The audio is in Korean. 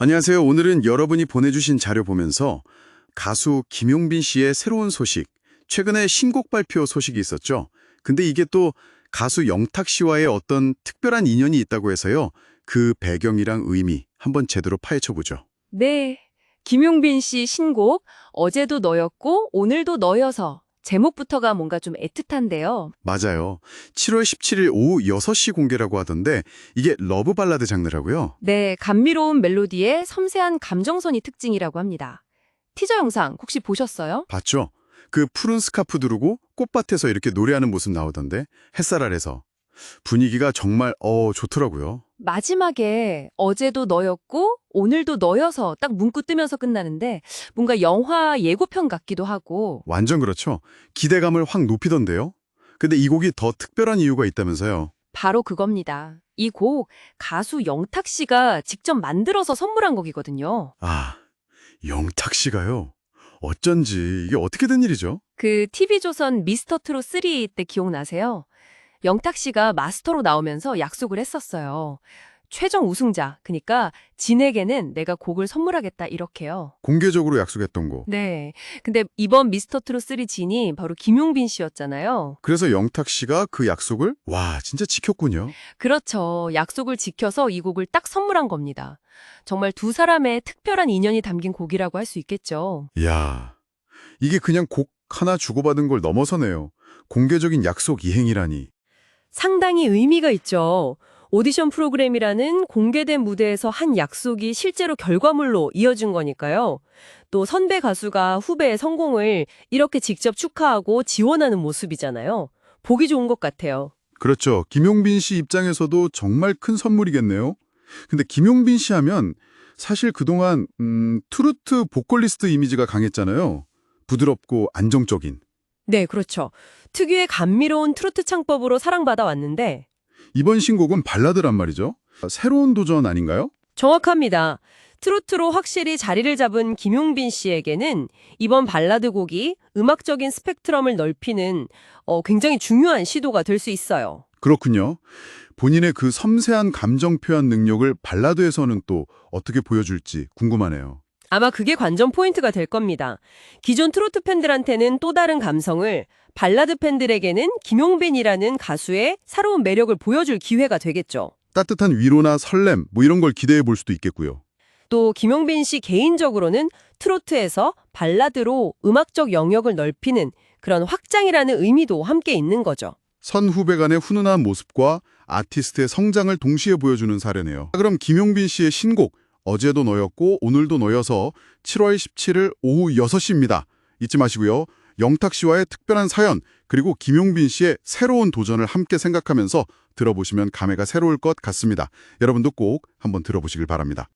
안녕하세요. 오늘은 여러분이 보내주신 자료 보면서 가수 김용빈 씨의 새로운 소식, 최근에 신곡 발표 소식이 있었죠. 근데 이게 또 가수 영탁 씨와의 어떤 특별한 인연이 있다고 해서요. 그 배경이랑 의미 한번 제대로 파헤쳐보죠. 네. 김용빈 씨 신곡 어제도 너였고 오늘도 너여서 제목부터가 뭔가 좀 애틋한데요. 맞아요. 7월 17일 오후 6시 공개라고 하던데 이게 러브 발라드 장르라고요. 네, 감미로운 멜로디에 섬세한 감정선이 특징이라고 합니다. 티저 영상 혹시 보셨어요? 봤죠? 그 푸른 스카프 두르고 꽃밭에서 이렇게 노래하는 모습 나오던데 햇살 아래서 분위기가 정말 어 좋더라고요. 마지막에 어제도 너였고 오늘도 너여서 딱 문구 뜨면서 끝나는데 뭔가 영화 예고편 같기도 하고 완전 그렇죠. 기대감을 확 높이던데요. 근데 이 곡이 더 특별한 이유가 있다면서요. 바로 그겁니다. 이 곡 가수 영탁 씨가 직접 만들어서 선물한 곡이거든요. 아, 영탁 씨가요. 어쩐지 이게 어떻게 된 일이죠? 그 TV조선 미스터 트롯 3 때 기억나세요? 영탁 씨가 마스터로 나오면서 약속을 했었어요. 최종 우승자, 그니까 진에게는 내가 곡을 선물하겠다 이렇게요. 공개적으로 약속했던 거. 네. 근데 이번 미스터 트롯 3 진이 바로 김용빈 씨였잖아요. 그래서 영탁 씨가 그 약속을 와 진짜 지켰군요. 그렇죠. 약속을 지켜서 이 곡을 딱 선물한 겁니다. 정말 두 사람의 특별한 인연이 담긴 곡이라고 할 수 있겠죠. 이야, 이게 그냥 곡 하나 주고받은 걸 넘어서네요. 공개적인 약속 이행이라니. 상당히 의미가 있죠. 오디션 프로그램이라는 공개된 무대에서 한 약속이 실제로 결과물로 이어진 거니까요. 또 선배 가수가 후배의 성공을 이렇게 직접 축하하고 지원하는 모습이잖아요. 보기 좋은 것 같아요. 그렇죠. 김용빈 씨 입장에서도 정말 큰 선물이겠네요. 근데 김용빈 씨 하면 사실 그동안 음, 트로트 보컬리스트 이미지가 강했잖아요. 부드럽고 안정적인. 네, 그렇죠. 특유의 감미로운 트로트 창법으로 사랑받아 왔는데 이번 신곡은 발라드란 말이죠. 새로운 도전 아닌가요? 정확합니다. 트로트로 확실히 자리를 잡은 김용빈 씨에게는 이번 발라드 곡이 음악적인 스펙트럼을 넓히는 어, 굉장히 중요한 시도가 될 수 있어요. 그렇군요. 본인의 그 섬세한 감정 표현 능력을 발라드에서는 또 어떻게 보여줄지 궁금하네요. 아마 그게 관전 포인트가 될 겁니다. 기존 트로트 팬들한테는 또 다른 감성을, 발라드 팬들에게는 김용빈이라는 가수의 새로운 매력을 보여줄 기회가 되겠죠. 따뜻한 위로나 설렘 뭐 이런 걸 기대해 볼 수도 있겠고요. 또 김용빈 씨 개인적으로는 트로트에서 발라드로 음악적 영역을 넓히는 그런 확장이라는 의미도 함께 있는 거죠. 선후배 간의 훈훈한 모습과 아티스트의 성장을 동시에 보여주는 사례네요. 그럼 김용빈 씨의 신곡 어제도 너였고 오늘도 너여서 7월 17일 오후 6시입니다. 잊지 마시고요. 영탁 씨와의 특별한 사연 그리고 김용빈 씨의 새로운 도전을 함께 생각하면서 들어보시면 감회가 새로울 것 같습니다. 여러분도 꼭 한번 들어보시길 바랍니다.